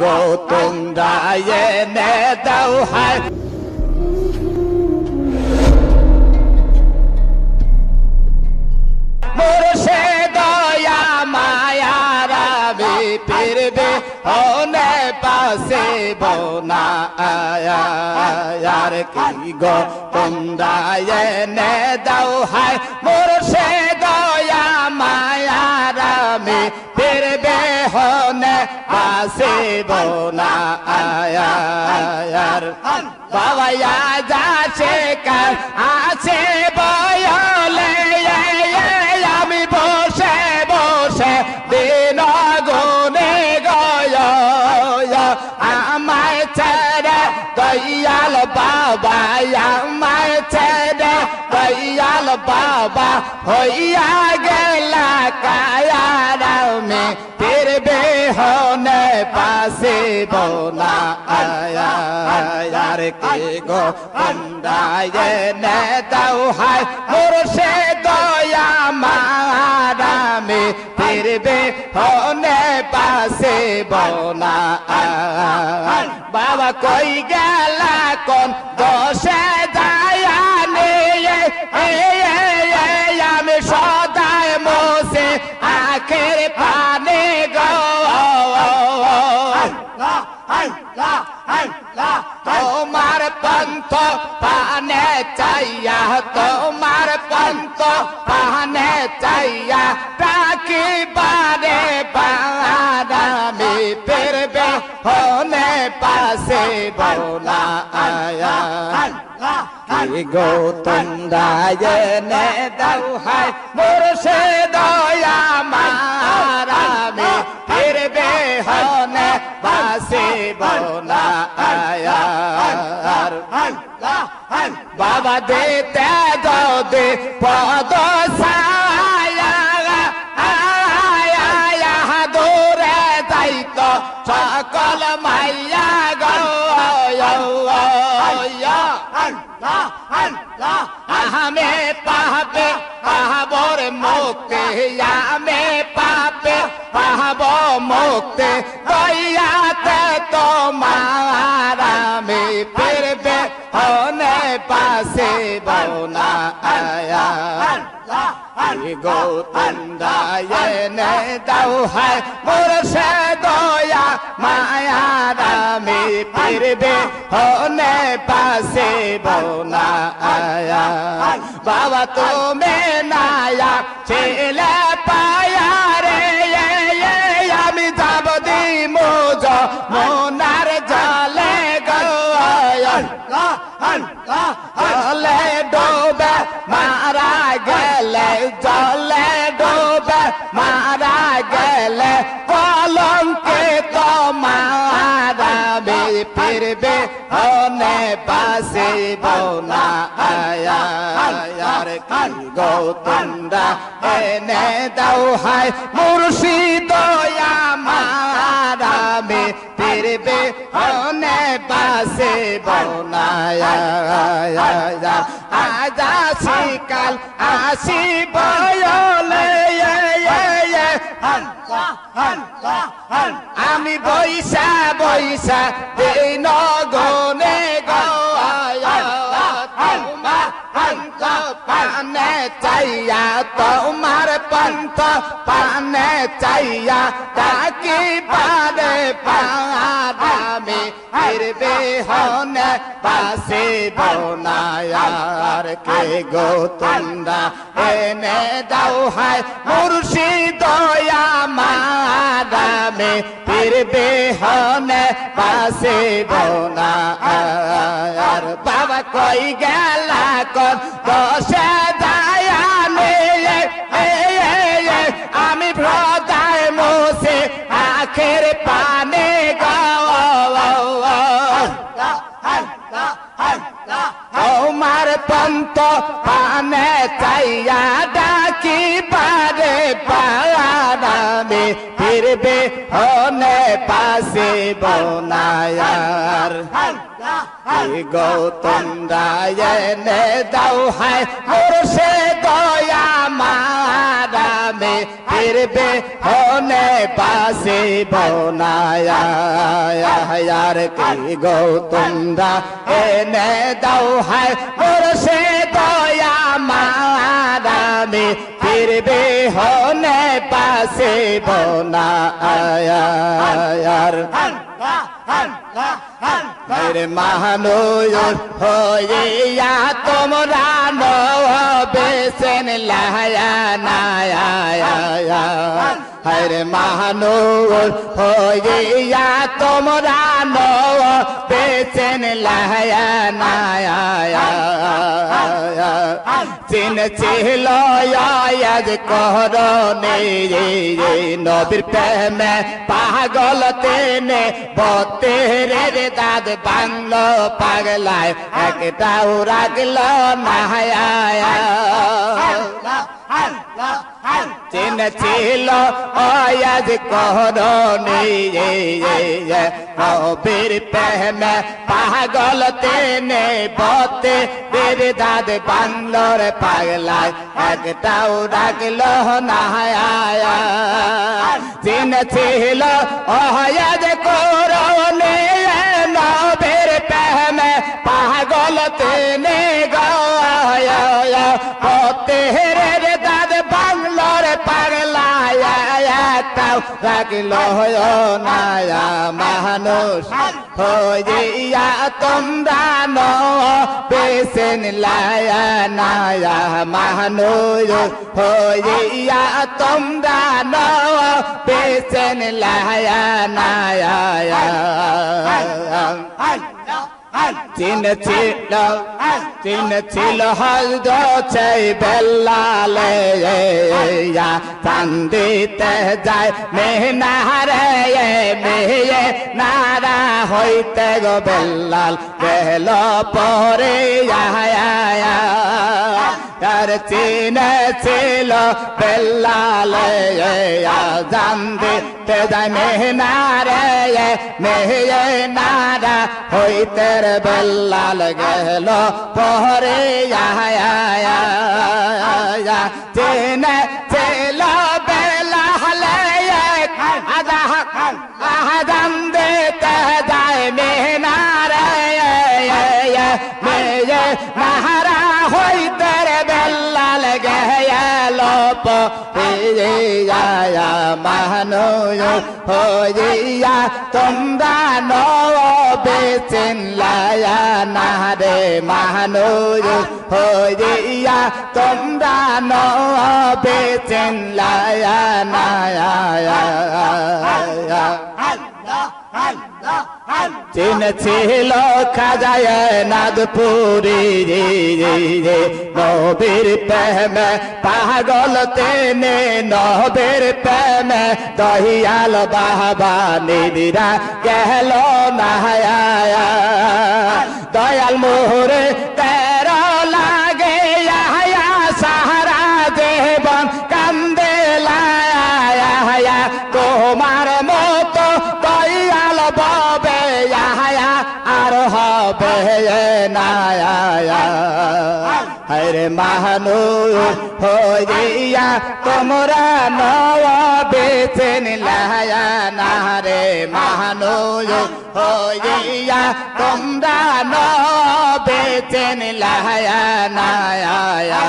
গো তোমরা এনে দাও হায়। মুর্শে দয়া মায়ারা বে ফিরবে ওনে পাশে বোনা আয়ার। কি গো তোমরা এনে দাও হায়। মুর্শে পাশে বোনা আয়ার। বাবা যাচ্ছে কার আছে বয়লে আমি বসে বসে দিন গুনে গয় আমায় ছেড়ে দয়াল বাবা, আমায় ছেড়ে দয়াল বাবা, হইয়া গেলা কায়ারামে পাশে বোনা আয়ার কে গো কন্দায় নে দাও, হায় মুর্শে দয়া মারামে ফিরবে হনে পাশে বোনা বাবা কই গেলা কোন দশে দায়া তোমার পন্থ পানে চাইয়া, তোমার পন্থ পানে চাইয়া তাকি বারে বারামে ফিরবে, হনে পাশে বোনা আয়া। গো তোমরা এনে দাও হায় মুর্শে দয়া মারামে ফিরবে, হনে পাশে বোনা আয়ার বাবা দেতে দে পদ সায়া আয়া দূরে যাইত সকল মাইয়া আহমে পাবে পাহবর মুক্তি আমে পাবে পাহব মুক্তি দয়াতে তোমার আমি ফিরবে, হনে পাশে বোনা আয়া। গো তোমরা এনে দাও হায়, মুর্শে দয়া মায়া রামে ফিরবে, হনে পাশে বোনা আয়া। বাবা তুমি নায়া, ছেলে পায়া মারাবে ফিরবে হনে পাশে বোনা আয়ার কি গো তোমরা এনে দাও হায় মুর্শিদ মারাবে ফিরবে হনে পাশে বোনা আজা শিকাল আসি বয়লে আমি বৈশা বৈশা এই নগনে পানে চাইয়া তোমার পন্থ পানে চাইয়া তাকি পারে পারামে ফিরবে হনে পাশে বোনায়ার কে গো তোমরা? এনে দাও হায় মুর্শিদ মারামে ফিরবে হনে পাশে বোনায়ার বাবা কই গেলা কর দশে চাইয়া ডাকি পারে পারামে ফিরবে হনে পাশে বোনায়ার। গৌতম রায়নে দাও হায়, মোর সে দয়া মারামে ফিরবে হনে পাশে বনায়ার। কি গো তোমরা এনে দাও হায় মোরশে দয়া মারামি ফিরবে হনে পাশে বনায়ার মেরে মাহানুর হয়ে তোমরা বেসেন লায়া নায়া হরে মাহানুর হইয়া তোমরা বেসেন লায়া নায়া চিন ছিল আয়াজ করনে নবীর প্রেমে পাগল তেনে বতের দাদ বাংলো পাগলায় একটাও রাগল না চিন ছিল আয়াজ করনে নবীর প্রেমে পাগল তেনে বতে বের দাদ বাংলোর পাগলায় একটাও রাগল না চিন ছিল আয়াজ করনে নবীর প্রেমে পাগল তেনে গায়া পতের একটাও রাগল নায়া মানুষ হইয়া তোমরা ন পেশেন লায়া নায়া মানুষ হইয়া তোমরা ন পেশেন লায়া নায়া চিন ছিল চিন ছিল হজদ চাই বেল্লালে চান্দিতে যায় মেহনারে, মেয়ে নারা হইতে গো বেল্লাল গেল পরে আর চিন ছিল বেল্লালে জানদিতে যায় মেহনারে মেহনারা নারা হইতে বেল্লাল গেল পরে আয়া ছিল হইতে বেল্লাল গেল পরে মানো হইয়া তোমরা বেচেন লায়া না রে মানো হইয়া তোমরা বেচেন লায়া না চিন ছিল খাজায় নাগপুরি নবীর প্রেমে পাগল তেনে, নবীর প্রেমে দহিয়াল বাবা নিদিরা গেল নাহায়া দয়াল মোহরে মাহানু হইয়া তোমরা নয়া বেচেন লায়া না রে মাহানু হইয়া তোমরা ন বেচেন লায়া নায়া।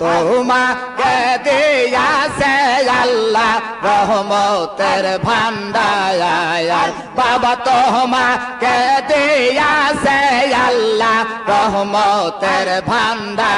তোমাকে দিয়াছে আল্লাহ রহমতের ভান্ডার বাবা তোমাকে দিয়াছে আল্লাহ রহমতের ভান্ডার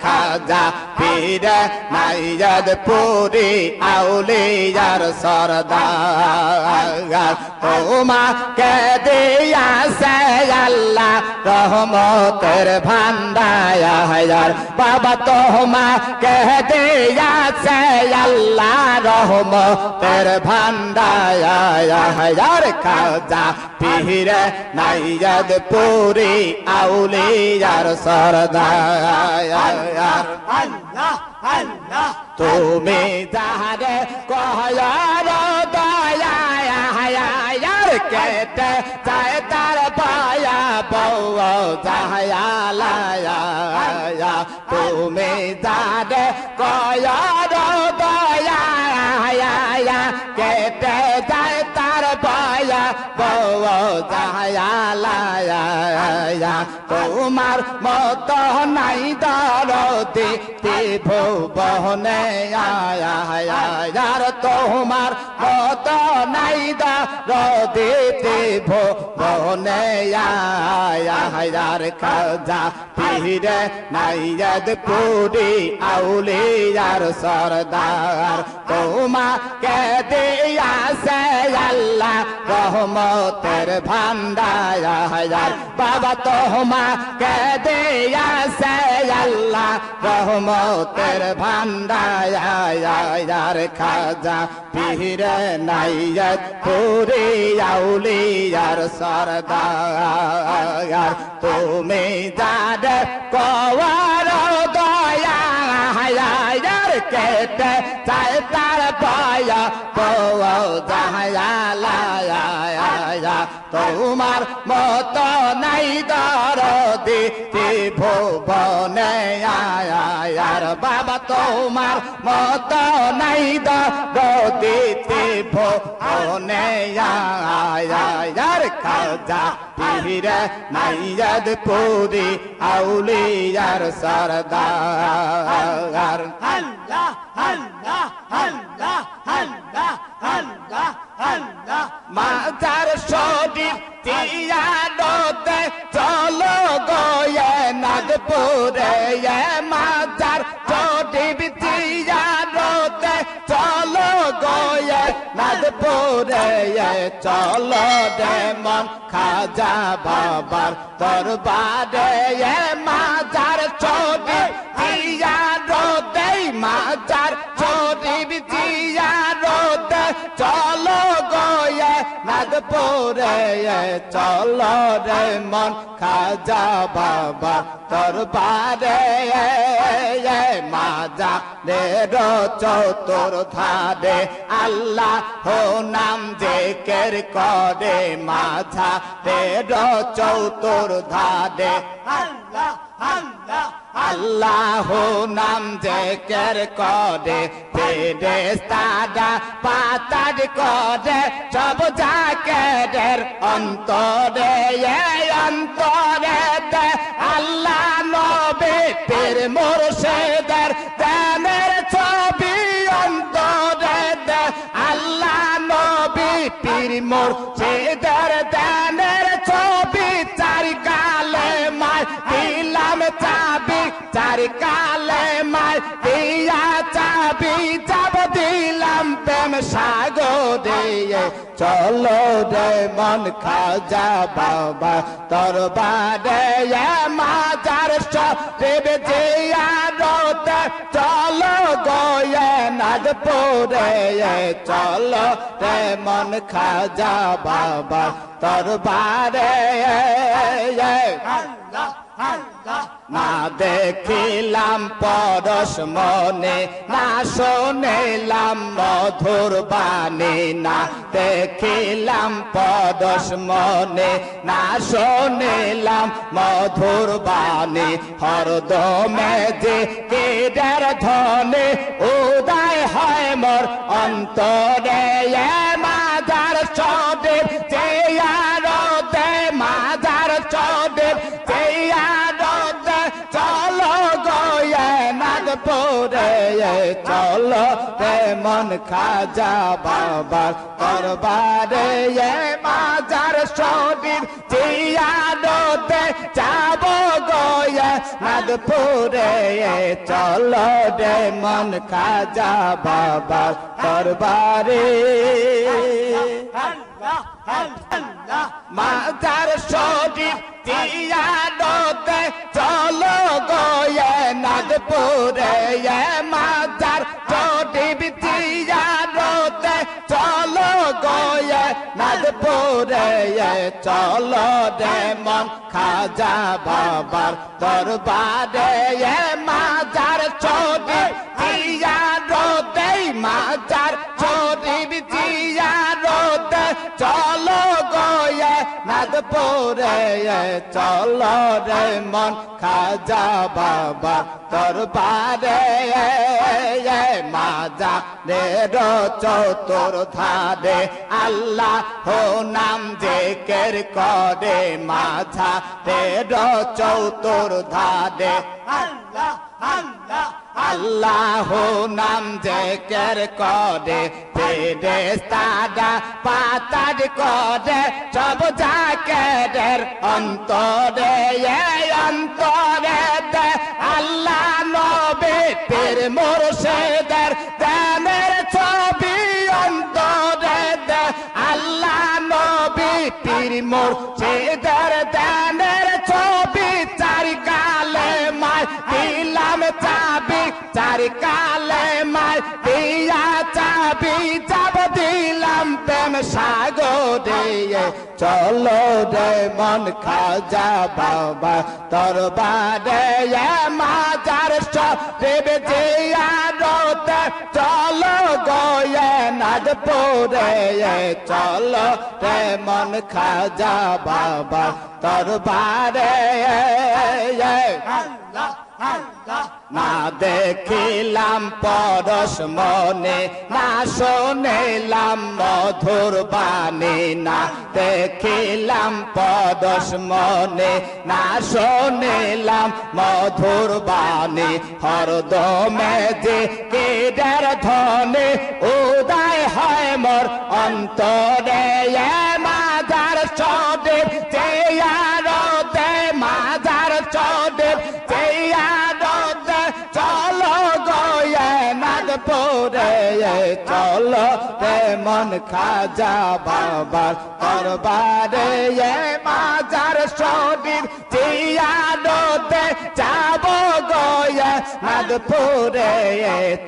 খাজা পীর নাইয়াদ পুরি আউলিয়ার সরদার তোমাকে দিয়াছে আল্লাহ রহমতের ভান্ডার বাবা তোমা কহ দিয়াছে আল্লাহ রহমতের ভান্ডার খাজা পীর নাইয়াদ পুরি আউলিয়ার সরদার তুমি যাহারে কহয়ার দয়া কেটে যায় তার পায়া। যাহায়া তুমি কয়ার দয়া কেটে যায় তার বয়া বউ যাহায়া তোমার মত নাই দরদি ভুবনে আয়ার তোমার মত নাই দরদি হায়ার খাজা পীরে নাইয়াদ পুরি আউলিয়ার সরদার। তোমাকে দিয়া সে আল্লাহ রহমতের ভান্ডার বাবা তোমাকে সে আল্লাহ রহমতের ভান্ডার খাজা পীরে নাইয়দ পুরি আউলিয়ার সরদার তুমি যাদের কওয়ার হায়ার কেটে চাই তার পায়া বউ যাহায়া তোমার মত নাই দরদি ভুবনে আয়ার বাবা, তোমার মত নাই দরদি ভুবনে আয়ার খাজা পীরে নাইয়দ পুরি আউলিয়ার সরদার। আল্লাহ আল্লাহ আল্লাহ আল্লাহ আল্লাহ আল্লাহ মাজার শরীর তিয়ারতে চলো গয়ে নাগপুরে মাজার শরীর তিয়ারতে চলো গয়ে নাগপুরে চলো রে মন খাজা বাবার দরবারে, এ মাজার শরীর তিয়ারতে মাজার নাগপুরে চল রে মন খাজা বাবা দরবারে মাজা রে চতুর ধারে। আল্লাহ হো নাম জেকের করে মাঝা রে চতুর ধারে। আল্লাহ আল্লাহ। আল্লাহ নাম জেকের করে ফেরেস্তারা পাতার করে, সব জাকের অন্তরে অন্তরে আল্লাহ নবে পীর মুর্শিদের দানের ছবি অন্তরে আল্লাহ নবী পীর মুর্শিদের কালে দিয়া চাবি যাব দিলাম প্রেম সাগরে চলো রে মন খাজা বাবা তোর বারে মাজার সব রোতে চলো গয়ে নাগপুরে। চলো রে মন খাজা বাবা তোর বারে আল্লাহ না দেখিলাম পরশ মনে, না শোনেলাম মধুর বাণী, না দেখিলাম পরশ মনে, না শোনেলাম মধুর বাণী। হরদমে যে কেডার ধনে, উদয় হয় মোর অন্তরে। নাগপুরে চলো মন খাজা বাবার দরবারে মাজার শরীর জিয়ারতে যাব গয়ে নাগপুরে চলো রে মন খাজা বাবার দরবারে মাজার শরীর তিয়ারতে চলো গয়ে নাগপুরে মাজার। শরীর তিয়ারতে চলো গয়ে নাগপুরে চলো রে মন খাজা বাবার দরবারে মাজার। শরীর তিয়ারতে চলো রে মন, খাজা বাবা, দরবারে মাজা রে চতুর ধারে। আল্লাহ হো নাম জেকের করে মাঝা রে চতুর ধারে। আল্লাহ আল্লাহ। আল্লাহ নাম জেকের করে সাদা পাতার করে সব জাকের অন্তরে অন্তরে আল্লাহ নবে পীর মুর্শিদের দানের ছবি অন্তরে আল্লাহ নবী পীর মুর্শিদের চাবি, চারি কালে মায় দিয়া চাবি যাব দিলাম প্রেম সাগরে চলো রে মন খাজা বাবা তোর দরবারে মাজার সব জিয়া রোতে চলো গয়ে নাদপুরে চলো রে মন খাজা বাবা, দরবারে আল্লাহ আল্লাহ। না দেখিলাম পরশ মনে, না শোনিলাম মধুর বাণী, না দেখিলাম পরশ মনে, না শোনিলাম মধুর বাণী। হরদমে যে কেডার ধনে, উদয় হয় মোর অন্তরে নাগপুরে চলো রে মন খাজা বাবার দরবারে মাজার শরীর জিয়াদতে যাব গয়ে নাগপুরে।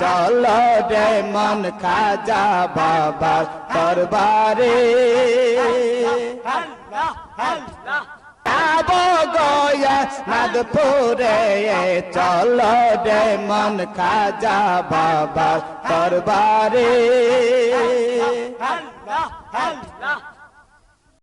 চলো রে মন খাজা বাবার দরবারে। আল্লাহ যাব গয়া নাগপুরে চল রে মন খাজা বাবা দরবারে। আল্লাহ আল্লাহ